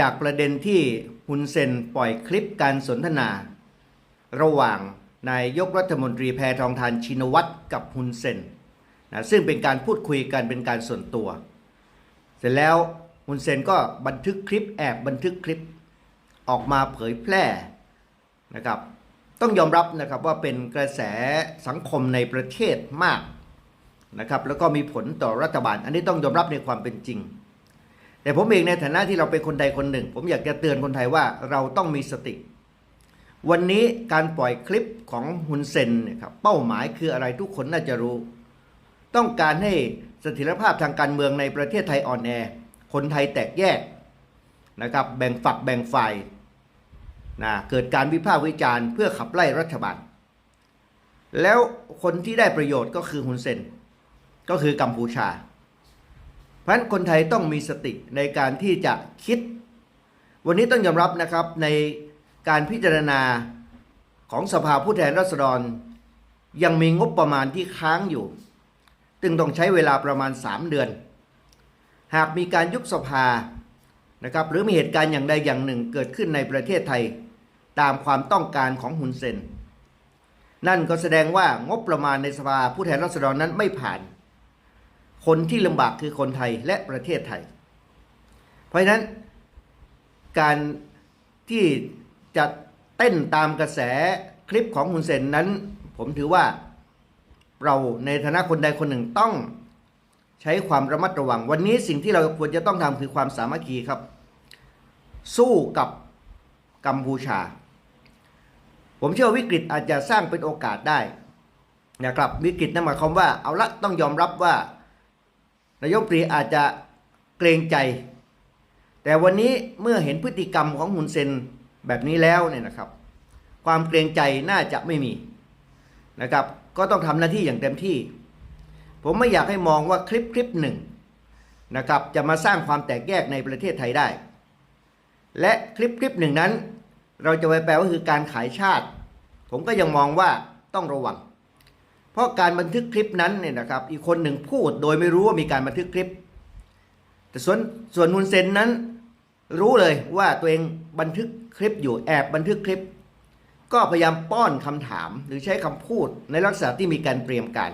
จากประเด็นที่ฮุนเซนปล่อยคลิปการสนทนา ระหว่างนายกรัฐมนตรีแพทองทานชินวัตรกับฮุนเซนนะซึ่งเป็นการพูดคุยกันเป็นการส่วนตัว เสร็จแล้วฮุนเซนก็บันทึกคลิปแอบบันทึกคลิปออกมาเผยแพร่นะครับต้องยอมรับนะครับว่าเป็นกระแสสังคมในประเทศมากนะครับแล้วก็มีผลต่อรัฐบาล อันนี้ต้องยอมรับในความเป็นจริง แต่ผมเองในฐานะที่เราเป็นคนใดคนหนึ่ง ผมอยากจะเตือนคนไทยว่าเราต้องมีสติ วันนี้การปล่อยคลิปของฮุนเซนเนี่ยครับเป้าหมายคืออะไรทุกคนน่าจะรู้ ต้องการให้เสถียรภาพทางการเมืองในประเทศไทยอ่อนแอคนไทยแตกแยกนะครับแบ่งฝักแบ่งฝ่ายนะเกิดการวิพากษ์วิจารณ์เพื่อขับไล่รัฐบาล แล้วคนที่ได้ประโยชน์ก็คือฮุนเซนก็คือกัมพูชา เพราะฉะนั้นคนไทยต้องมีสติในการที่จะคิด วันนี้ต้องยอมรับนะครับในการพิจารณาของสภาผู้แทนราษฎร ยังมีงบประมาณที่ค้างอยู่จึงต้องใช้เวลาประมาณ 3 เดือน หากมีการยุบสภานะครับหรือมีเหตุการณ์อย่างใดอย่างหนึ่งเกิดขึ้นในประเทศไทย ตามความต้องการของฮุนเซน นั่นก็แสดงว่างบประมาณในสภาผู้แทนราษฎรนั้นไม่ผ่าน คนที่ลำบากคือคนไทยและประเทศไทย เพราะฉะนั้นการที่จะเต้นตามกระแสคลิปของฮุนเซนนั้น ผมถือว่าเราในฐานะคนใดคนหนึ่งต้องใช้ความระมัดระวัง วันนี้สิ่งที่เราควรจะต้องทำคือความสามัคคีครับ สู้กับกัมพูชา ผมเชื่อวิกฤตอาจจะสร้างเป็นโอกาสได้นะครับวิกฤตนั่นหมายความว่าเอาละต้องยอมรับว่า นายกปรีอาจจะเกรงใจ แต่วันนี้เมื่อเห็นพฤติกรรมของฮุนเซนแบบนี้แล้วเนี่ยนะครับ ความเกรงใจน่าจะไม่มีนะครับ ก็ต้องทำหน้าที่อย่างเต็มที่ ผมไม่อยากให้มองว่าคลิปคลิปหนึ่งนะครับจะมาสร้างความแตกแยกในประเทศไทยได้ และคลิปคลิปหนึ่งนั้น เราจะไปแปลว่าคือการขายชาติ ผมก็ยังมองว่าต้องระวัง เพราะการบันทึกคลิปนั้นเนี่ยนะครับ อีกคนหนึ่งพูดโดยไม่รู้ว่ามีการบันทึกคลิป แต่ส่วนส่วนฮุนเซนนั้น รู้เลยว่าตัวเองบันทึกคลิปอยู่แอบบันทึกคลิป ก็พยายามป้อนคำถามหรือใช้คำพูดในลักษณะที่มีการเตรียมการ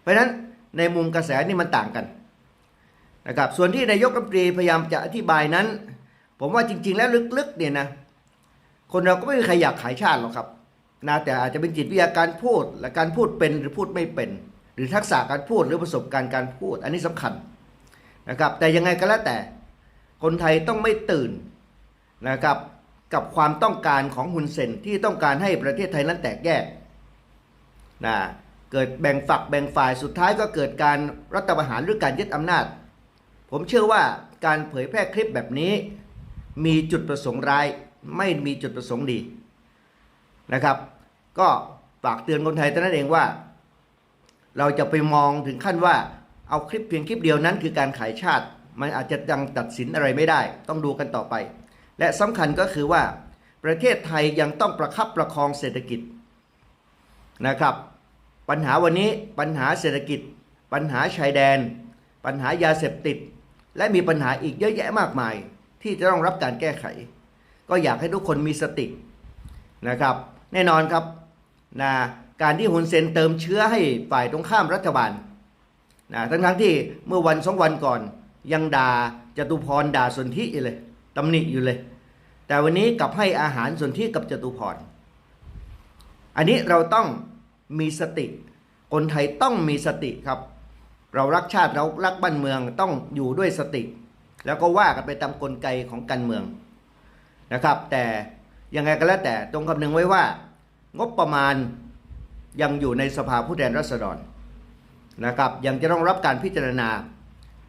เพราะฉะนั้นในมุมกระแสนี่มันต่างกันนะครับส่วนที่นายกรัฐมนตรีพยายามจะอธิบายนั้น ผมว่าจริง ๆ แล้วลึกๆเนี่ยนะคนเราก็ไม่มีใครอยากขายชาติหรอกครับ นะแต่อาจจะเป็นจิตวิทยาการพูด และการพูดเป็นหรือพูดไม่เป็น หรือทักษะการพูดหรือประสบการณ์การพูด อันนี้สำคัญนะครับ แต่ยังไงก็แล้วแต่ คนไทยต้องไม่ตื่นนะครับกับความต้องการของฮุนเซนที่ต้องการให้ประเทศไทยนั้นแตกแยกนะเกิดแบ่งฝักแบ่งฝ่ายสุดท้ายก็เกิดการรัฐประหารหรือการยึดอำนาจ ผมเชื่อว่าการเผยแพร่คลิปแบบนี้ มีจุดประสงค์ร้ายไม่มีจุดประสงค์ดีนะครับ ก็ฝากเตือนคนไทยเท่นั้นเองว่า เราจะไปมองถึงขั้นว่าเอาคลิปเพียงคลิปเดียวนั้นคือการขายชาติ มันอาจจะยังตัดสินอะไรไม่ได้ ต้องดูกันต่อไป และสำคัญก็คือว่า ประเทศไทยยังต้องประคับประคองเศรษฐกิจนะครับ ปัญหาวันนี้ปัญหาเศรษฐกิจ ปัญหาชายแดน ปัญหายาเสพติด และมีปัญหาอีกเยอะแยะมากมาย ที่จะต้องรับการแก้ไข ก็อยากให้ทุกคนมีสตินะครับ แน่นอนครับ นะการที่ฮุนเซนเติมเชื้อให้ฝ่ายตรงข้ามรัฐบาลนะทั้งทั้งที่เมื่อวันสองวันก่อน ยังด่าจตุพรด่าสนธิอยู่เลยตำหนิอยู่เลย แต่วันนี้กลับให้อาหารสนธิกับจตุพรอันนี้เราต้องมีสติ คนไทยต้องมีสติครับ เรารักชาติเรารักบ้านเมืองต้องอยู่ด้วยสติ แล้วก็ว่ากันไปตามกลไกของการเมืองนะครับ แต่ยังไงก็แล้วแต่ตรงคำนึงไว้ว่า งบประมาณยังอยู่ในสภาผู้แทนราษฎรนะครับยังจะต้องรับการพิจารณา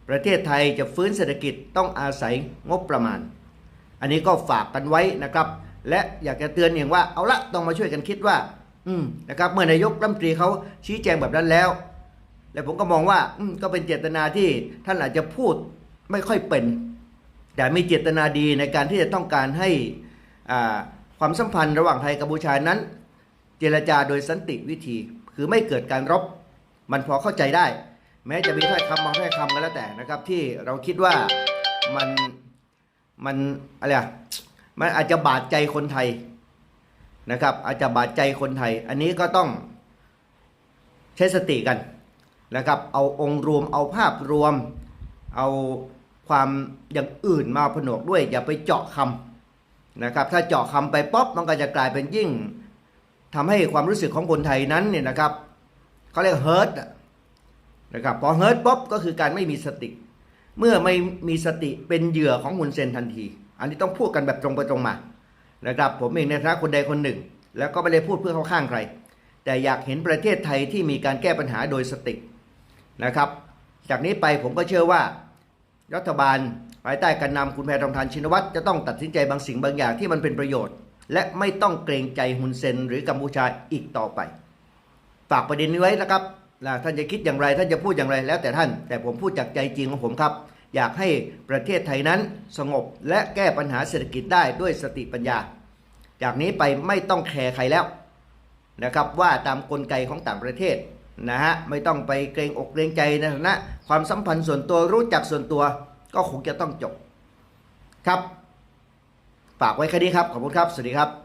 ประเทศไทยจะฟื้นเศรษฐกิจต้องอาศัยงบประมาณ อันนี้ก็ฝากกันไว้นะครับ และอยากจะเตือนอย่างว่าเอาละต้องมาช่วยกันคิดว่า อืมนะครับเมื่อนายกรัฐมนตรีเขาชี้แจงแบบนั้นแล้ว และผมก็มองว่าอืมก็เป็นเจตนาที่ท่านอาจจะพูดไม่ค่อยเป็น แต่มีเจตนาดีในการที่จะต้องการให้อ่าความสัมพันธ์ระหว่างไทยกัมพูชานั้น เจรจาโดยสันติวิธี คือไม่เกิดการรบ มันพอเข้าใจได้ แม้จะมีถ้อยคำบางถ้อยคำก็แล้วแต่นะครับ ที่เราคิดว่ามันมันอะไรอะมันอาจจะบาดใจคนไทยนะครับ อาจจะบาดใจคนไทย อันนี้ก็ต้องใช้สติกันนะครับ เอาองค์รวม เอาภาพรวม เอาความอย่างอื่นมาผนวกด้วย อย่าไปเจาะคำนะครับ ถ้าเจาะคำไปป๊อปมันก็จะกลายเป็นยิ่ง ทำให้ความรู้สึกของคนไทยนั้นเนี่ยนะครับเขาเรียกเฮิร์ตนะครับพอเฮิร์ตป๊อปก็คือการไม่มีสติ เมื่อไม่มีสติเป็นเหยื่อของฮุนเซนทันที อันนี้ต้องพูดกันแบบตรงไปตรงมานะครับผมเองในฐานะคนใดคนหนึ่ง แล้วก็ไม่ได้พูดเพื่อเข้าข้างใคร แต่อยากเห็นประเทศไทยที่มีการแก้ปัญหาโดยสตินะครับ จากนี้ไปผมก็เชื่อว่า รัฐบาลภายใต้การนำคุณแพทองทานชินวัตรจะต้องตัดสินใจบางสิ่งบางอย่างที่มันเป็นประโยชน์ และไม่ต้องเกรงใจฮุนเซนหรือกัมพูชาอีกต่อไป ฝากประเด็นนี้ไว้นะครับนะท่านจะคิดอย่างไรท่านจะพูดอย่างไรแล้วแต่ท่าน แต่ผมพูดจากใจจริงของผมครับ อยากให้ประเทศไทยนั้นสงบและแก้ปัญหาเศรษฐกิจได้ด้วยสติปัญญา จากนี้ไปไม่ต้องแคร์ใครแล้วนะครับว่าตามกลไกของต่างประเทศนะฮะไม่ต้องไปเกรงอกเกรงใจในฐานะ ความสัมพันธ์ส่วนตัวรู้จักส่วนตัวก็คงจะต้องจบครับ ฝากไว้แค่นี้ครับ ขอบคุณครับ สวัสดีครับ